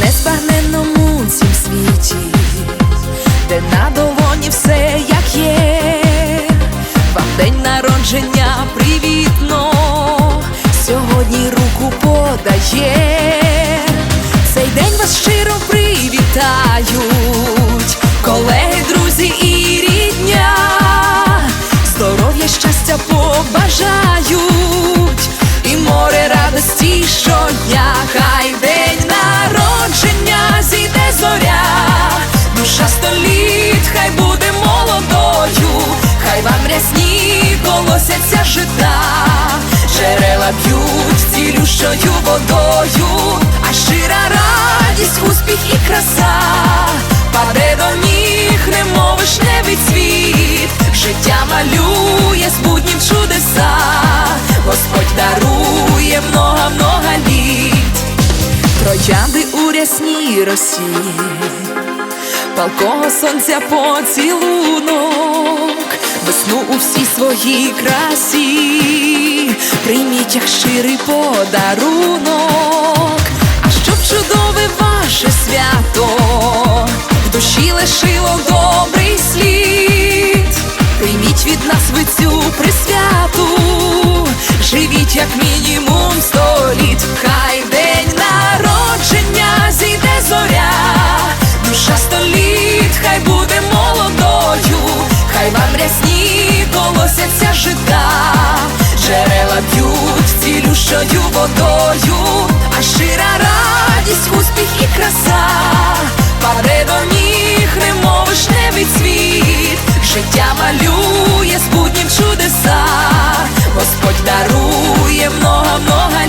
незбагненному цім світі, де на долоні все як є, вам день народження привітно, сьогодні руку подає. Хай буде молодою, хай вам рясні колосяться жита, джерела б'ють цілющою водою, а щира радість, успіх і краса, паде до ніг, немов вишневий цвіт, життя малює з буднів чудеса, Господь дарує много-много літ, троянди у рясній росі, палкого сонця поцілунок, весну у всій своїй красі, прийміть як щирий подарунок, а щоб чудове ваше свято, в душі лишило добрий слід, прийміть від нас ви цю присвяту, живіть як мінімум хай колосяться жита, джерела б'ють цілющою водою, а щира радість, успіх і краса, паде до ніг, немов вишневий цвіт, життя малює з буднів чудеса, Господь дарує много-много